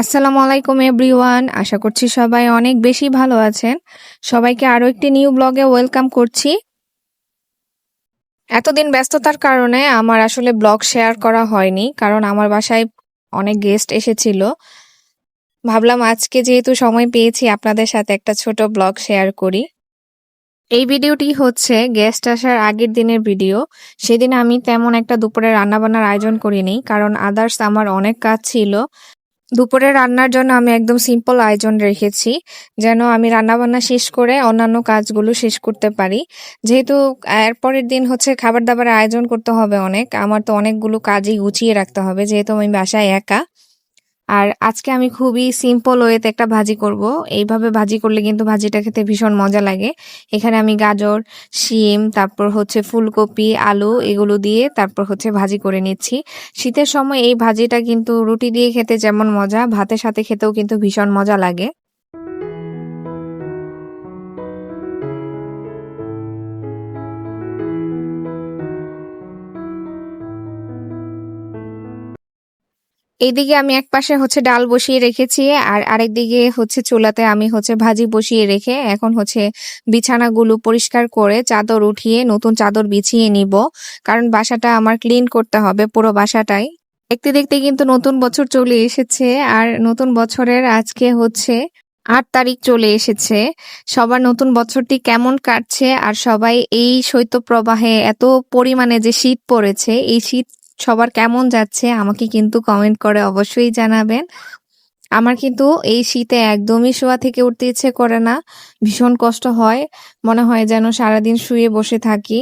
আসসালামু আলাইকুম, এভরিওয়ান। আশা করছি সবাই অনেক বেশি ভালো আছেন। সবাইকে আরও একটি নিউ ব্লগে ওয়েলকাম করছি। এতদিন ব্যস্ততার কারণে আমার আসলে ব্লগ শেয়ার করা হয়নি, কারণ আমার বাসায় অনেক গেস্ট এসেছিল। ভাবলাম আজকে যেহেতু সময় পেয়েছি, আপনাদের সাথে একটা ছোট ব্লগ শেয়ার করি। এই ভিডিওটি হচ্ছে গেস্ট আসার আগের দিনের ভিডিও। সেদিন আমি তেমন একটা দুপুরে রান্নাবান্নার আয়োজন করিনি, কারণ আদার্স আমার অনেক কাজ ছিল। দুপুরে রান্নার জন্য আমি একদম সিম্পল আয়োজন রেখেছি, যেন আমি রান্নাবান্না শেষ করে অন্যান্য কাজগুলো শেষ করতে পারি। যেহেতু এরপরের দিন হচ্ছে খাবার দাবার আয়োজন করতে হবে অনেক, আমার তো অনেকগুলো কাজই গুছিয়ে রাখতে হবে, যেহেতু আমি বাসায় একা। আর আজকে আমি খুবই সিম্পল ওয়েতে একটা ভাজি করব। এইভাবে ভাজি করলে কিন্তু ভাজিটা খেতে ভীষণ মজা লাগে। এখানে আমি গাজর, শিম, তারপর হচ্ছে ফুলকপি, আলু এগুলো দিয়ে তারপর হচ্ছে ভাজি করে নিচ্ছি। শীতের সময় এই ভাজিটা কিন্তু রুটি দিয়ে খেতে যেমন মজা, ভাতের সাথে খেতেও কিন্তু ভীষণ মজা লাগে। এইদিকে আমি এক পাশে হচ্ছে ডাল বসিয়ে রেখেছি, আর আরেক দিকে হচ্ছে চুলাতে আমি হচ্ছে ভাজি বসিয়ে রেখে এখন হচ্ছে বিছানাগুলো পরিষ্কার করে চাদর উঠিয়ে নতুন চাদর বিছিয়ে নিব, কারণ বাসাটা আমার ক্লিন করতে হবে পুরো বাসাটাই। দেখতে দেখতে কিন্তু নতুন বছর চলে এসেছে, আর নতুন বছরের আজকে হচ্ছে আট তারিখ চলে এসেছে। সবার নতুন বছরটি কেমন কাটছে, আর সবাই এই শৈত্যপ্রবাহে এত পরিমাণে যে শীত পড়েছে, এই শীত সবার কেমন যাচ্ছে আমাকে কিন্তু কমেন্ট করে অবশ্যই জানাবেন। আমার কিন্তু এই শীতে একদমই শোয়া থেকে উঠতে ইচ্ছে করে না। ভীষণ কষ্ট হয়। মনে হয় যেন সারাদিন শুয়ে বসে থাকি।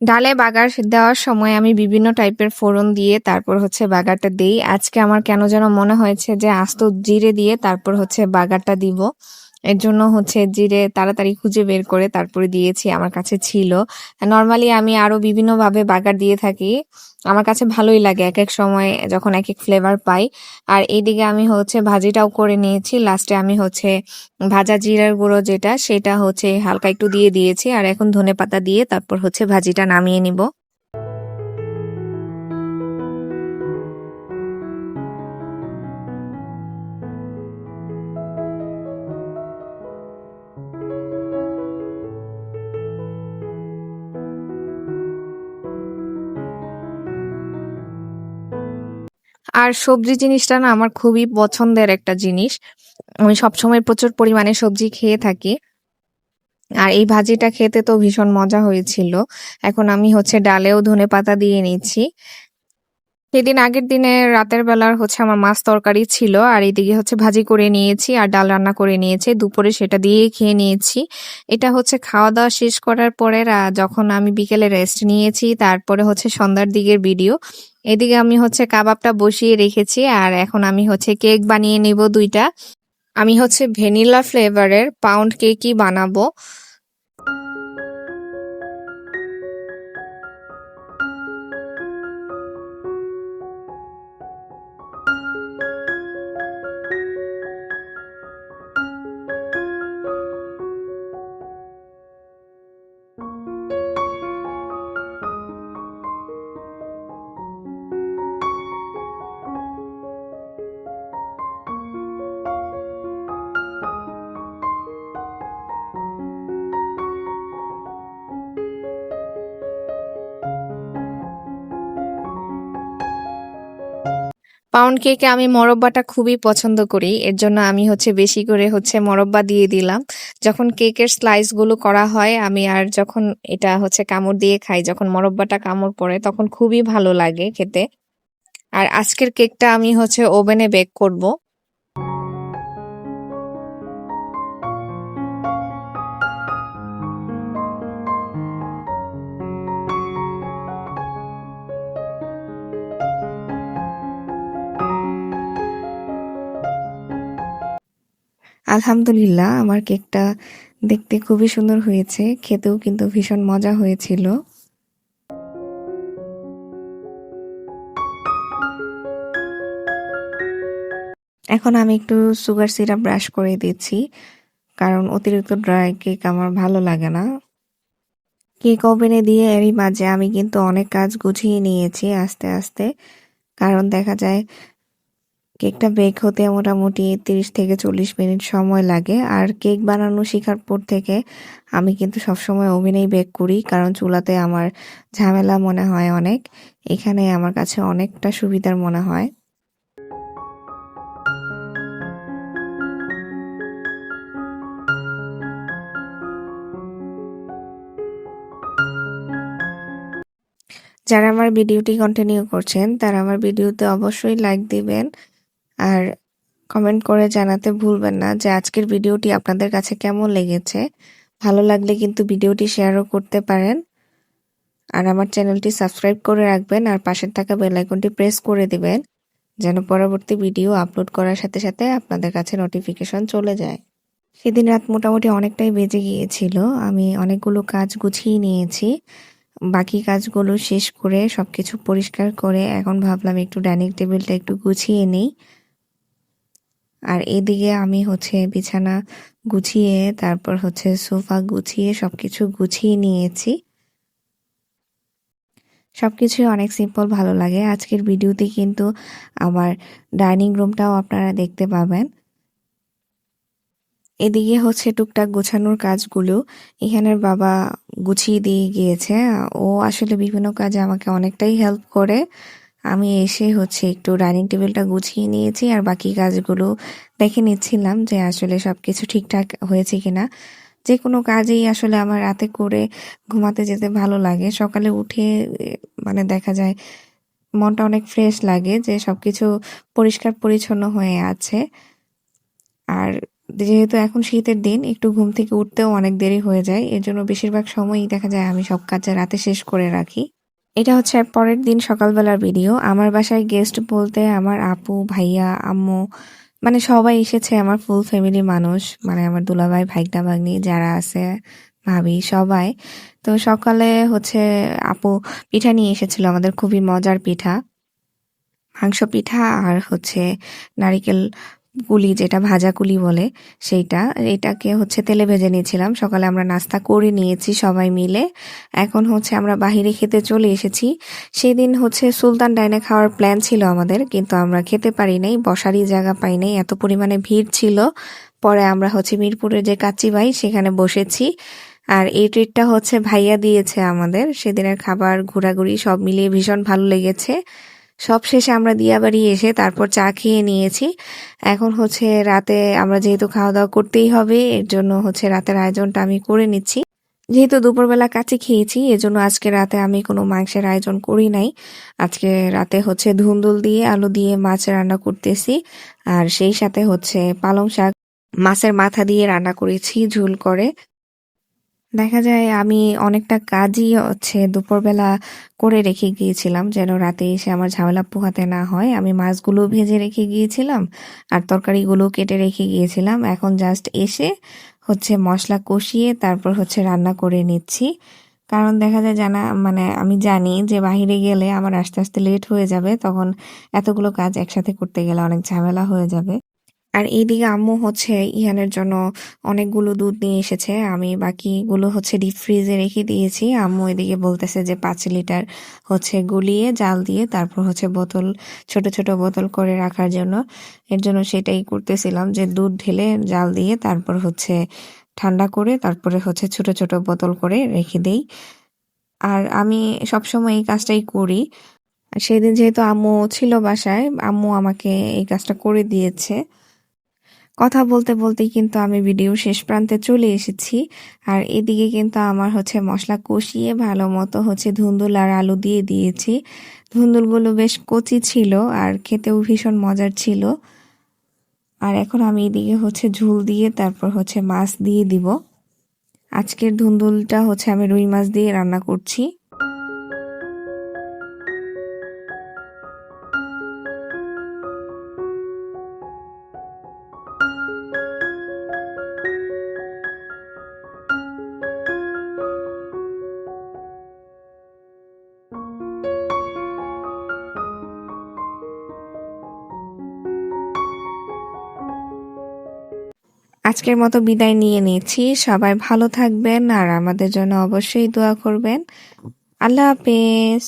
ডালে বাগার দেওয়ার সময় আমি বিভিন্ন টাইপের ফোড়ন দিয়ে তারপর হচ্ছে বাগারটা দিই। আজকে আমার কেন যেন মনে হয়েছে যে আস্ত জিরে দিয়ে তারপর হচ্ছে বাগারটা দিব। এর জন্য হচ্ছে জিরে তাড়াতাড়ি খুঁজে বের করে তারপরে দিয়েছি আমার কাছে ছিল। নর্মালি আমি আরও বিভিন্নভাবে বাগার দিয়ে থাকি। আমার কাছে ভালোই লাগে এক এক সময় যখন এক এক ফ্লেভার পাই। আর এইদিকে আমি হচ্ছে ভাজিটাও করে নিয়েছি। লাস্টে আমি হচ্ছে ভাজা জিরার গুঁড়ো যেটা, সেটা হচ্ছে হালকা একটু দিয়ে দিয়েছি। আর এখন ধনে পাতা দিয়ে তারপর হচ্ছে ভাজিটা নামিয়ে নিব। আর সবজি জিনিসটা না আমার খুবই পছন্দের একটা জিনিস। আমি সবসময় প্রচুর পরিমাণে সবজি খেয়ে থাকি। আর এই ভাজিটা খেতে তো ভীষণ মজা হয়েছিল। এখন আমি হচ্ছে ডালেও ধনে পাতা দিয়ে নিচ্ছি। সেদিন আগের দিনে রাতের বেলার হচ্ছে আমার মাছ তরকারি ছিল, আর এদিকে হচ্ছে ভাজি করে নিয়েছি আর ডাল রান্না করে নিয়েছি, দুপুরে সেটা দিয়ে খেয়ে নিয়েছি। এটা হচ্ছে খাওয়া দাওয়া শেষ করার পরে যখন আমি বিকেলে রেস্ট নিয়েছি, তারপরে হচ্ছে সন্ধ্যার দিকের ভিডিও এদিকে আমি হচ্ছে কাবাবটা বসিয়ে রেখেছি, আর এখন আমি হচ্ছে কেক বানিয়ে নিব দুইটা। আমি হচ্ছে ভ্যানিলা ফ্লেভারের পাউন্ড কেকই বানাবো। পাউন্ড কেকে আমি মরব্বাটা খুবই পছন্দ করি। এর জন্য আমি হচ্ছে বেশি করে হচ্ছে মরব্বা দিয়ে দিলাম। যখন কেকের স্লাইসগুলো করা হয়, আমি আর যখন এটা হচ্ছে কামড় দিয়ে খাই, যখন মরব্বাটা কামড় পড়ে, তখন খুবই ভালো লাগে খেতে। আর আজকের কেকটা আমি হচ্ছে ওভেনে বেক করব। আলহামদুলিল্লাহ, আমার কেকটা দেখতে খুবই সুন্দর হয়েছে, খেতেও কিন্তু ভীষণ মজা হয়েছিল। এখন আমি একটু সুগার সিরাপ ব্রাশ করে দিচ্ছি, কারণ অতিরিক্ত ড্রাই কেক আমার ভালো লাগে না। কেক ওভেনে দিয়ে এরই মাঝে আমি কিন্তু অনেক কাজ গুছিয়ে নিয়েছি আস্তে আস্তে, কারণ দেখা যায় কেকটা বেক হতে মোটামুটি তিরিশ থেকে চল্লিশ মিনিট সময় লাগে। আর কেক বানানো শেখার পর থেকে আমি কিন্তু সবসময় ওভেনেই বেক করি, কারণ চুলাতে আমার ঝামেলা মনে হয় অনেক। এখানে আমার কাছে অনেকটা সুবিধার মনে হয়। যারা আমার ভিডিওটি কন্টিনিউ করছেন, তারা আমার ভিডিওতে অবশ্যই লাইক দিবেন। আর কমেন্ট করে জানাতে ভুলবেন না যে আজকের ভিডিওটি আপনাদের কাছে কেমন লেগেছে। ভালো লাগলে কিন্তু ভিডিওটি শেয়ারও করতে পারেন। আর আমার চ্যানেলটি সাবস্ক্রাইব করে রাখবেন আর পাশের থাকা বেলাইকনটি প্রেস করে দিবেন, যেন পরবর্তী ভিডিও আপলোড করার সাথে সাথে আপনাদের কাছে নোটিফিকেশন চলে যায়। সেদিন রাত মোটামুটি অনেকটাই বেজে গিয়েছিল। আমি অনেকগুলো কাজ গুছিয়ে নিয়েছি। বাকি কাজগুলো শেষ করে সব কিছু পরিষ্কার করে এখন ভাবলাম একটু ডাইনিং টেবিলটা একটু গুছিয়ে নিই। আর এদিকে আমি হচ্ছে বিছানা গুছিয়ে, তারপর হচ্ছে সোফা গুছিয়ে সবকিছু গুছিয়ে নিয়েছি। সবকিছু অনেক সিম্পল ভালো লাগে। আজকের ভিডিওতে কিন্তু আমার ডাইনিং রুমটাও আপনারা দেখতে পাবেন। এদিকে হচ্ছে টুকটাক গোছানোর কাজগুলো এখানের বাবা গুছিয়ে দিয়ে গিয়েছে। ও আসলে বিভিন্ন কাজে আমাকে অনেকটাই হেল্প করে। আমি এসে হচ্ছে একটু ডাইনিং টেবিলটা গুছিয়ে নিয়েছি আর বাকি কাজগুলো দেখে নিচ্ছিলাম যে আসলে সব কিছু ঠিকঠাক হয়েছে কিনা। যে কোনো কাজেই আসলে আমার রাতে করে ঘুমাতে যেতে ভালো লাগে। সকালে উঠে মানে দেখা যায় মনটা অনেক ফ্রেশ লাগে যে সব কিছু পরিষ্কার পরিচ্ছন্ন হয়ে আছে। আর যেহেতু এখন শীতের দিন, একটু ঘুম থেকে উঠতেও অনেক দেরি হয়ে যায়। এর জন্য বেশিরভাগ সময়ই দেখা যায় আমি সব কাজ রাতে শেষ করে রাখি। এটা হচ্ছে পরের দিন সকালবেলার ভিডিও। আমার বাসায় গেস্ট বলতে আমার আপু, ভাইয়া, আম্মু মানে সবাই এসেছে আমার ফুল ফ্যামিলি মানুষ মানে আমার দুলাভাই ভাইগনা ভাগ্নি যারা আছে, ভাবি, সবাই। তো সকালে হচ্ছে আপু পিঠা নিয়ে এসেছিল, আমাদের খুবই মজার পিঠা। মাংস পিঠা আর হচ্ছে নারিকেল কুলি যেটা ভাজা কুলি বলে সেইটা। এটাকে হচ্ছে তেলে ভেজে নিয়েছিলাম। সকালে আমরা নাস্তা করে নিয়েছি সবাই মিলে। এখন হচ্ছে আমরা বাহিরে খেতে চলে এসেছি। সেদিন হচ্ছে সুলতান ডাইনে খাওয়ার প্ল্যান ছিল আমাদের, কিন্তু আমরা খেতে পারি নাই, বসারই জায়গা পাই নাই, এত পরিমাণে ভিড় ছিল। পরে আমরা হচ্ছে মিরপুরের যে কাচ্চি ভাই, সেখানে বসেছি। আর এই ট্রিটটা হচ্ছে ভাইয়া দিয়েছে আমাদের। সেদিনের খাবার, ঘোরাঘুরি সব মিলিয়ে ভীষণ ভালো লেগেছে। সব শেষে আমরা দিয়াবাড়ি এসে তারপর চা খেয়ে নিয়েছি। এখন হচ্ছে রাতে আমরা যেহেতু খাওয়া দাওয়া করতেই হবে, এর জন্য হচ্ছে রাতের আয়োজনটা আমি করে নিচ্ছি। যেহেতু দুপুরবেলা কাছে খেয়েছি, এজন্য আজকে রাতে আমি কোনো মাংসের আয়োজন করি নাই। আজকে রাতে হচ্ছে ধুন্দুল দিয়ে আলু দিয়ে মাছ রান্না করতেছি, আর সেই সাথে হচ্ছে পালং শাক মাছের মাথা দিয়ে রান্না করেছি ঝুল করে। দেখা যায় আমি অনেকটা কাজই হচ্ছে দুপুরবেলা করে রেখে গিয়েছিলাম, যেন রাতে এসে আমার ঝামেলা পোহাতে না হয়। আমি মাছগুলো ভেজে রেখে গিয়েছিলাম আর তরকারিগুলো কেটে রেখে গিয়েছিলাম। এখন জাস্ট এসে হচ্ছে মশলা কষিয়ে তারপর হচ্ছে রান্না করে নিচ্ছি। কারণ দেখা যায় জানা মানে আমি জানি যে বাহিরে গেলে আমার আস্তে আস্তে লেট হয়ে যাবে, তখন এতগুলো কাজ একসাথে করতে গেলে অনেক ঝামেলা হয়ে যাবে। আর এইদিকে আম্মু হচ্ছে ইহানের জন্য অনেকগুলো দুধ নিয়ে এসেছে। আমি বাকিগুলো হচ্ছে ডিপ ফ্রিজে রেখে দিয়েছি। আম্মু এদিকে বলতেছে যে পাঁচ লিটার হচ্ছে গুলিয়ে জাল দিয়ে তারপর হচ্ছে বোতল, ছোট ছোট বোতল করে রাখার জন্য। এর জন্য সেটাই করতেছিলাম যে দুধ ঢেলে জাল দিয়ে তারপর হচ্ছে ঠান্ডা করে তারপরে হচ্ছে ছোট ছোট বোতল করে রেখে দেই। আর আমি সবসময় এই কাজটাই করি। সেদিন যেহেতু আম্মু ছিল বাসায়, আম্মু আমাকে এই কাজটা করে দিয়েছে। কথা বলতে বলতেই কিন্তু আমি ভিডিও শেষ প্রান্তে চলে এসেছি। আর এদিকে কিন্তু আমার হচ্ছে মশলা কষিয়ে ভালো মতো হচ্ছে ধুন্দুল আর আলু দিয়ে দিয়েছি। ধুন্দুলগুলো বেশ কচি ছিল আর খেতেও ভীষণ মজার ছিল। আর এখন আমি এদিকে হচ্ছে ঝুল দিয়ে তারপর হচ্ছে মাছ দিয়ে দিব। আজকের ধুন্দুলটা হচ্ছে আমি রুই মাছ দিয়ে রান্না করছি। আজকের মতো বিদায় নিয়ে নিচ্ছি। সবাই ভালো থাকবেন আর আমাদের জন্য অবশ্যই দোয়া করবেন। আল্লাহ হাফেজ।